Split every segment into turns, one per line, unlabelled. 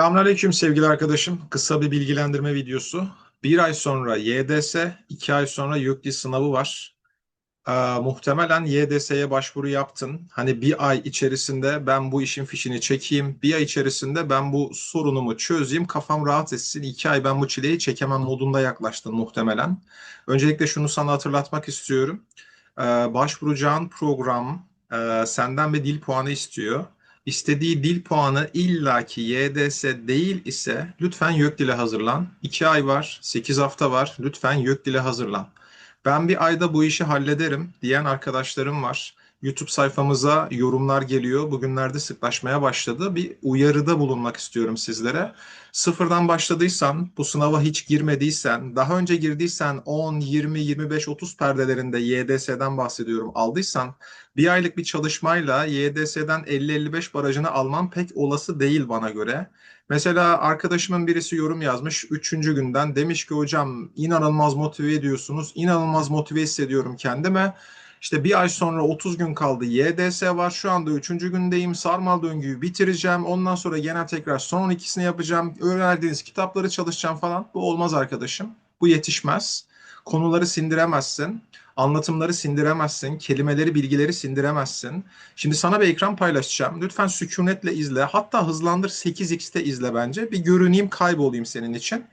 Selamünaleyküm sevgili arkadaşım. Kısa bir bilgilendirme videosu. Bir ay sonra YDS, iki ay sonra YÖKDİ sınavı var. Ee, muhtemelen YDS'ye başvuru yaptın. Hani bir ay içerisinde ben bu işin fişini çekeyim. Bir ay içerisinde ben bu sorunumu çözeyim. Kafam rahat etsin. İki ay ben bu çileyi çekemem modunda yaklaştın muhtemelen. Öncelikle şunu sana hatırlatmak istiyorum. Ee, başvuracağın program e, senden bir dil puanı istiyor istediği dil puanı illaki YDS değil ise lütfen YÖKDİL'e hazırlan. 2 ay var, 8 hafta var. Lütfen YÖKDİL'e hazırlan. Ben bir ayda bu işi hallederim diyen arkadaşlarım var. YouTube sayfamıza yorumlar geliyor. Bugünlerde sıklaşmaya başladı. Bir uyarıda bulunmak istiyorum sizlere. Sıfırdan başladıysan, bu sınava hiç girmediysen, daha önce girdiysen 10, 20, 25, 30 perdelerinde YDS'den bahsediyorum aldıysan, bir aylık bir çalışmayla YDS'den 50-55 barajını alman pek olası değil bana göre. Mesela arkadaşımın birisi yorum yazmış 3. günden demiş ki hocam inanılmaz motive ediyorsunuz, inanılmaz motive hissediyorum kendime. İşte bir ay sonra 30 gün kaldı. YDS var. Şu anda 3. gündeyim. Sarmal döngüyü bitireceğim. Ondan sonra genel tekrar son 12'sini yapacağım. Öğrendiğiniz kitapları çalışacağım falan. Bu olmaz arkadaşım. Bu yetişmez. Konuları sindiremezsin. Anlatımları sindiremezsin. Kelimeleri, bilgileri sindiremezsin. Şimdi sana bir ekran paylaşacağım. Lütfen sükunetle izle. Hatta hızlandır 8x'te izle bence. Bir görüneyim, kaybolayım senin için.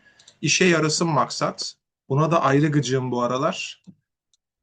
İşe yarasın maksat. Buna da ayrı gıcığım bu aralar.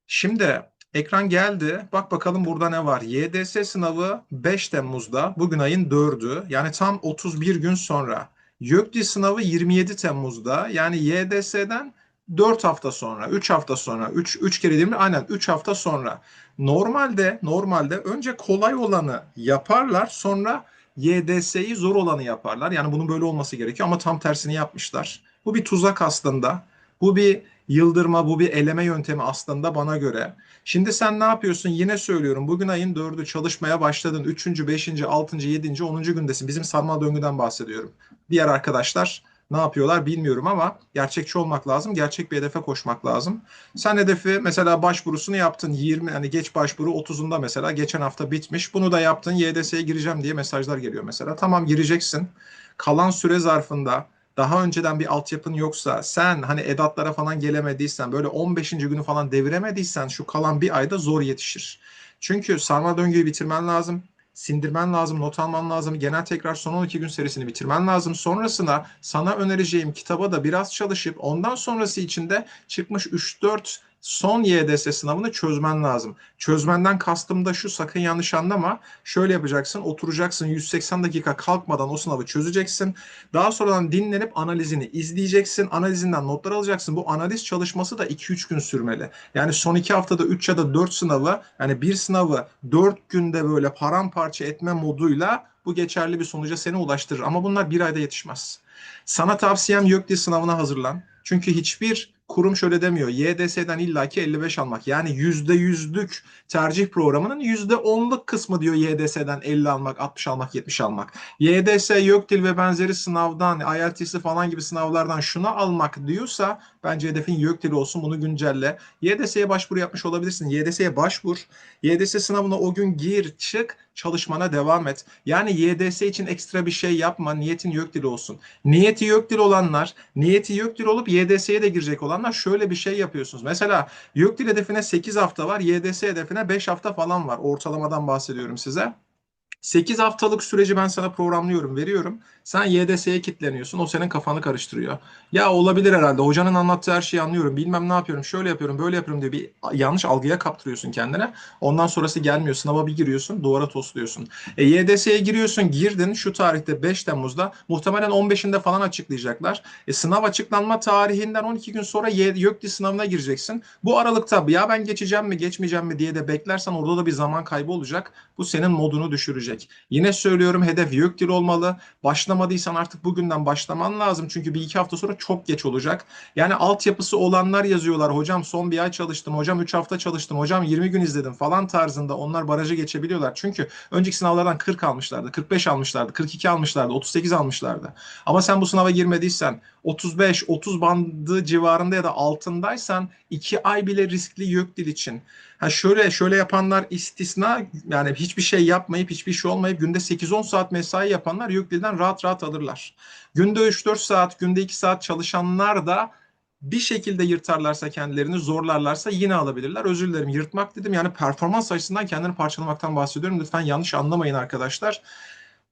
Şimdi Ekran geldi. Bak bakalım burada ne var. YDS sınavı 5 Temmuz'da. Bugün ayın 4'ü. Yani tam 31 gün sonra. YÖKDİ sınavı 27 Temmuz'da. Yani YDS'den 4 hafta sonra, 3 hafta sonra, 3 3 kere değil mi? Aynen 3 hafta sonra. Normalde normalde önce kolay olanı yaparlar, sonra YDS'yi zor olanı yaparlar. Yani bunun böyle olması gerekiyor ama tam tersini yapmışlar. Bu bir tuzak aslında. Bu bir yıldırma, bu bir eleme yöntemi aslında bana göre. Şimdi sen ne yapıyorsun? Yine söylüyorum. Bugün ayın 4'ü çalışmaya başladın. 3. 5. 6. 7. 10. gündesin. Bizim sarmal döngüden bahsediyorum. Diğer arkadaşlar ne yapıyorlar bilmiyorum ama gerçekçi olmak lazım. Gerçek bir hedefe koşmak lazım. Sen hedefi mesela başvurusunu yaptın 20 hani geç başvuru 30'unda mesela geçen hafta bitmiş. Bunu da yaptın YDS'ye gireceğim diye mesajlar geliyor mesela. Tamam gireceksin. Kalan süre zarfında daha önceden bir altyapın yoksa sen hani edatlara falan gelemediysen böyle 15. günü falan deviremediysen şu kalan bir ayda zor yetişir. Çünkü sarma döngüyü bitirmen lazım. Sindirmen lazım, not alman lazım. Genel tekrar son 12 gün serisini bitirmen lazım. Sonrasında sana önereceğim kitaba da biraz çalışıp ondan sonrası içinde çıkmış 3-4 son YDS sınavını çözmen lazım. Çözmenden kastım da şu sakın yanlış anlama. Şöyle yapacaksın oturacaksın 180 dakika kalkmadan o sınavı çözeceksin. Daha sonradan dinlenip analizini izleyeceksin. Analizinden notlar alacaksın. Bu analiz çalışması da 2-3 gün sürmeli. Yani son 2 haftada 3 ya da 4 sınavı yani bir sınavı 4 günde böyle paramparça etme moduyla bu geçerli bir sonuca seni ulaştırır. Ama bunlar bir ayda yetişmez. Sana tavsiyem YÖKDİ sınavına hazırlan. Çünkü hiçbir kurum şöyle demiyor. YDS'den illaki 55 almak. Yani %100'lük tercih programının %10'luk kısmı diyor YDS'den 50 almak, 60 almak, 70 almak. YDS, YÖKDİL ve benzeri sınavdan, IELTS'i falan gibi sınavlardan şuna almak diyorsa bence hedefin YÖKDİL olsun bunu güncelle. YDS'ye başvuru yapmış olabilirsin. YDS'ye başvur. YDS sınavına o gün gir, çık, çalışmana devam et. Yani YDS için ekstra bir şey yapma. Niyetin YÖKDİL olsun. Niyeti YÖKDİL olanlar, niyeti YÖKDİL olup YDS'ye de girecek olanlar şöyle bir şey yapıyorsunuz. Mesela YÖKDİL hedefine 8 hafta var, YDS hedefine 5 hafta falan var. Ortalamadan bahsediyorum size. 8 haftalık süreci ben sana programlıyorum, veriyorum. Sen YDS'ye kitleniyorsun. O senin kafanı karıştırıyor. Ya olabilir herhalde. Hocanın anlattığı her şeyi anlıyorum. Bilmem ne yapıyorum. Şöyle yapıyorum, böyle yapıyorum diye bir yanlış algıya kaptırıyorsun kendine. Ondan sonrası gelmiyor. Sınava bir giriyorsun, duvara tosluyorsun. E, YDS'ye giriyorsun, girdin. Şu tarihte 5 Temmuz'da muhtemelen 15'inde falan açıklayacaklar. E, sınav açıklanma tarihinden 12 gün sonra YÖKDİ sınavına gireceksin. Bu aralıkta ya ben geçeceğim mi, geçmeyeceğim mi diye de beklersen orada da bir zaman kaybı olacak. Bu senin modunu düşürecek. Yine söylüyorum hedef YÖKDİL olmalı. Başlamadıysan artık bugünden başlaman lazım. Çünkü bir iki hafta sonra çok geç olacak. Yani altyapısı olanlar yazıyorlar. Hocam son bir ay çalıştım. Hocam 3 hafta çalıştım. Hocam 20 gün izledim falan tarzında. Onlar barajı geçebiliyorlar. Çünkü önceki sınavlardan 40 almışlardı. 45 almışlardı. 42 almışlardı. 38 almışlardı. Ama sen bu sınava girmediysen 35-30 bandı civarında ya da altındaysan 2 ay bile riskli YÖKDİL için Ha şöyle şöyle yapanlar istisna yani hiçbir şey yapmayıp hiçbir şey olmayıp günde 8-10 saat mesai yapanlar Yüklil'den rahat rahat alırlar. Günde 3-4 saat, günde 2 saat çalışanlar da bir şekilde yırtarlarsa kendilerini zorlarlarsa yine alabilirler. Özür dilerim yırtmak dedim yani performans açısından kendini parçalamaktan bahsediyorum. Lütfen yanlış anlamayın arkadaşlar.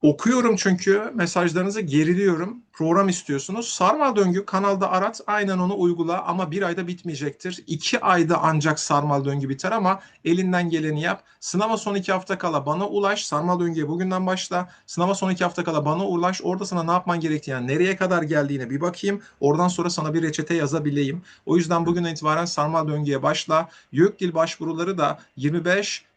Okuyorum çünkü mesajlarınızı geriliyorum. Program istiyorsunuz. Sarmal döngü kanalda arat. Aynen onu uygula ama bir ayda bitmeyecektir. İki ayda ancak sarmal döngü biter ama elinden geleni yap. Sınava son iki hafta kala bana ulaş. Sarmal döngüye bugünden başla. Sınava son iki hafta kala bana ulaş. Orada sana ne yapman gerektiğini, yani nereye kadar geldiğine bir bakayım. Oradan sonra sana bir reçete yazabileyim. O yüzden bugünden itibaren sarmal döngüye başla. YÖKDİL başvuruları da 25 e,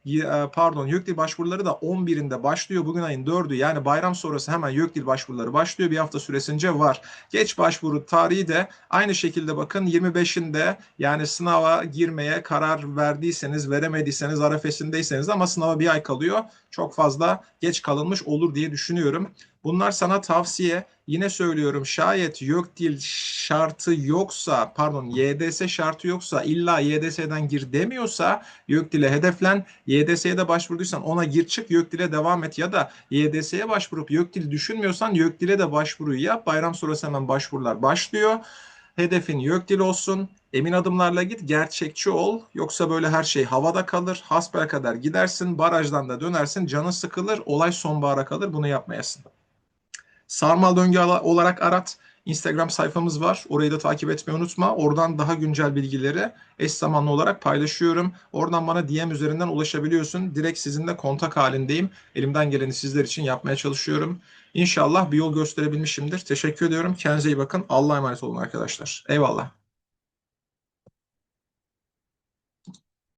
pardon YÖKDİL başvuruları da 11'inde başlıyor. Bugün ayın 4'ü yani bayram sonrası hemen YÖKDİL başvuruları başlıyor. Bir hafta süresince var. Geç başvuru tarihi de aynı şekilde bakın 25'inde yani sınava girmeye karar verdiyseniz veremediyseniz arefesindeyseniz ama sınava bir ay kalıyor. Çok fazla geç kalınmış olur diye düşünüyorum. Bunlar sana tavsiye. Yine söylüyorum şayet YÖKDİL şartı yoksa pardon YDS şartı yoksa illa YDS'den gir demiyorsa YÖKDİL'e hedeflen. YDS'ye de başvurduysan ona gir çık YÖKDİL'e devam et ya da YDS'ye başvurup YÖKDİL düşünmüyorsan YÖKDİL'e de başvuruyu yap. Bayram sonrası hemen başvurular başlıyor. Hedefin YÖKDİL olsun. Emin adımlarla git, gerçekçi ol. Yoksa böyle her şey havada kalır. Hasbel kadar gidersin, barajdan da dönersin, canın sıkılır, olay sonbahara kalır. Bunu yapmayasın. Sarmal döngü olarak arat. Instagram sayfamız var. Orayı da takip etmeyi unutma. Oradan daha güncel bilgileri eş zamanlı olarak paylaşıyorum. Oradan bana DM üzerinden ulaşabiliyorsun. Direkt sizinle kontak halindeyim. Elimden geleni sizler için yapmaya çalışıyorum. İnşallah bir yol gösterebilmişimdir. Teşekkür ediyorum. Kendinize iyi bakın. Allah'a emanet olun arkadaşlar. Eyvallah.